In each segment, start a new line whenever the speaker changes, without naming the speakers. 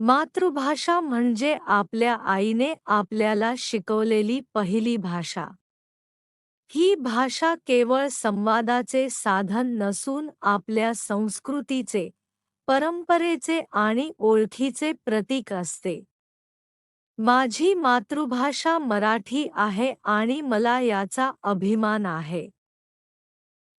मातृभाषा म्हणजे आपल्या आईने आपल्याला शिकवलेली पहिली भाषा. ही भाषा केवळ संवादाचे साधन नसून आपल्या संस्कृतीचे परंपरेचे आणि ओळखीचे प्रतीक असते. माझी मातृभाषा मराठी आहे आणि मला याचा अभिमान आहे.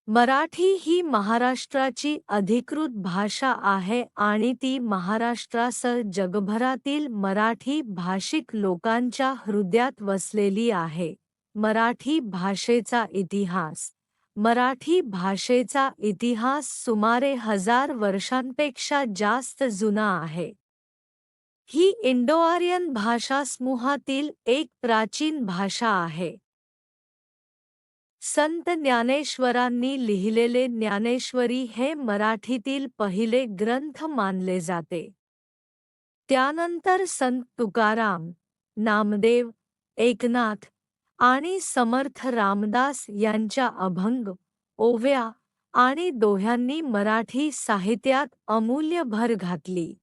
मराठी ही महाराष्ट्राची अधिकृत भाषा आहे आणि ती महाराष्ट्रासह जगभरातील मराठी भाषिक लोकांच्या हृदयात वसलेली आहे. मराठी भाषेचा इतिहास. मराठी भाषेचा इतिहास सुमारे हजार वर्षांपेक्षा जास्त जुना आहे. ही इंडो आर्यन भाषासमूहातील एक प्राचीन भाषा आहे. संत ज्ञानेश्वरांनी लिहिलेले ज्ञानेश्वरी हे मराठीतील पहिले ग्रंथ मानले जाते. त्यानंतर संत तुकाराम नामदेव एकनाथ आणि समर्थ रामदास यांच्या अभंग ओव्या आणि दोह्यांनी मराठी साहित्यात अमूल्य भर घातली.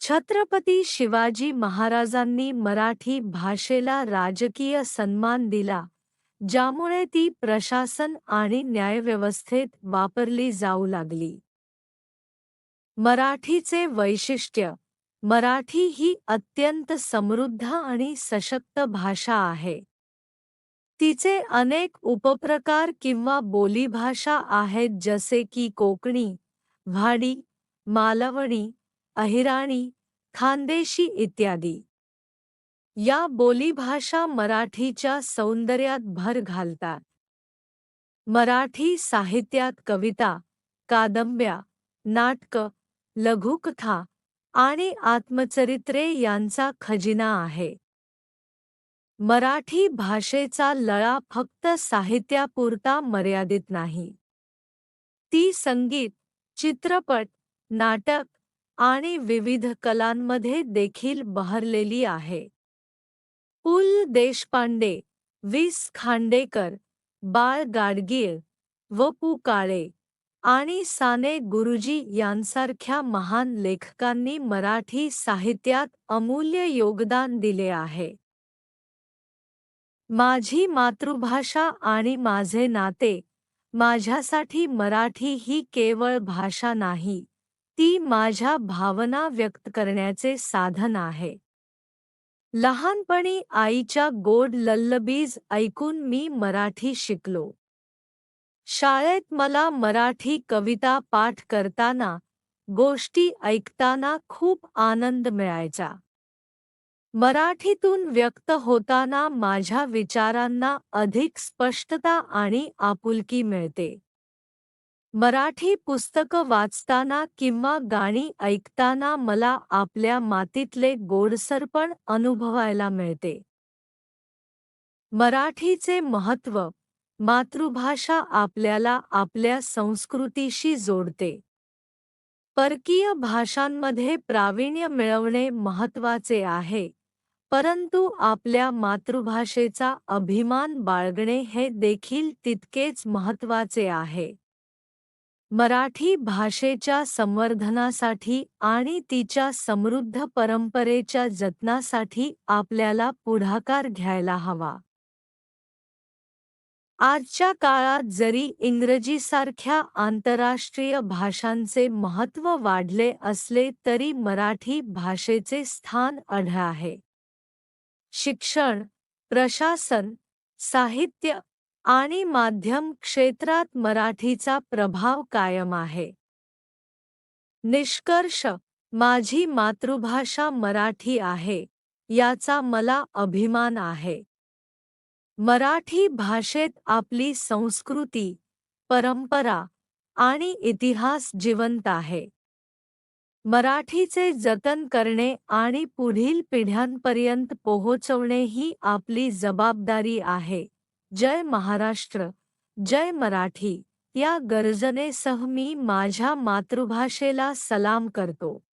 छत्रपती शिवाजी महाराजांनी मराठी भाषेला राजकीय सन्मान दिला. ज्यामुळे ती प्रशासन आणि न्यायव्यवस्थेत वापरली जाऊ लागली. मराठीचे वैशिष्ट्य. मराठी ही अत्यंत समृद्ध आणि सशक्त भाषा आहे. तिचे अनेक उपप्रकार किंवा बोलीभाषा आहेत जसे की कोकणी व्हाडी मालवणी अहिराणी खानदेशी इत्यादी. या बोलीभाषा मराठीच्या सौंदर्यात भर घालतात मराठी साहित्यात कविता कादंब्या नाटक लघुकथा आणि आत्मचरित्रे यांचा खजिना आहे. मराठी भाषेचा लळा फक्त साहित्यापुरता मर्यादित नाही. ती संगीत चित्रपट नाटक आणि विविध कलांमध्ये देखील बहरलेली आहे. पुल देशपांडे, विस खांडेकर, बाळ गाडगीळ, वपू काळे आणि साने गुरुजी यांसारख्या महान लेखकांनी मराठी साहित्यात अमूल्य योगदान दिले आहे. माझी मातृभाषा आणि माझे नाते, माझ्यासाठी मराठी ही केवळ भाषा नाही, ती माझ्या भावना व्यक्त करण्याचे साधन आहे. लहानपणी आईच्या गोड लल्लबीज ऐकून मी मराठी शिकलो. शाळेत मला मराठी कविता पाठ करताना गोष्टी ऐकताना खूप आनंद मिळायचा. मराठीतून व्यक्त होताना माझ्या विचारांना अधिक स्पष्टता आणि आपुलकी मिळते. मराठी पुस्तकं वाचताना किंवा गाणी ऐकताना मला आपल्या मातीतले गोडसरपण अनुभवायला मिळते. मराठीचे महत्त्व मातृभाषा आपल्याला आपल्या संस्कृतीशी जोडते. परकीय भाषांमध्ये प्रावीण्य मिळवणे महत्त्वाचे आहे परंतु आपल्या मातृभाषेचा अभिमान बाळगणे हे देखील तितकेच महत्त्वाचे आहे. मराठी भाषेच्या संवर्धनासाठी आणि तिच्या समृद्ध परंपरेच्या जतनासाठी आपल्याला पुढाकार घ्यायला हवा. आजच्या काळात जरी इंग्रजीसारख्या आंतरराष्ट्रीय भाषांचे महत्त्व वाढले असले तरी मराठी भाषेचे स्थान अढळ आहे. शिक्षण प्रशासन साहित्य आणि माध्यम क्षेत्रात मराठीचा प्रभाव कायम आहे. निष्कर्ष माझी मातृभाषा मराठी आहे याचा मला अभिमान आहे. मराठी भाषेत आपली संस्कृती परंपरा आणि इतिहास जिवंत आहे. मराठीचे जतन करणे आणि पुढील पिढ्यांपर्यंत पोहोचवणे ही आपली जबाबदारी आहे. जय महाराष्ट्र जय मराठी या गर्जनेसह मी माझ्या मातृभाषेला सलाम करतो.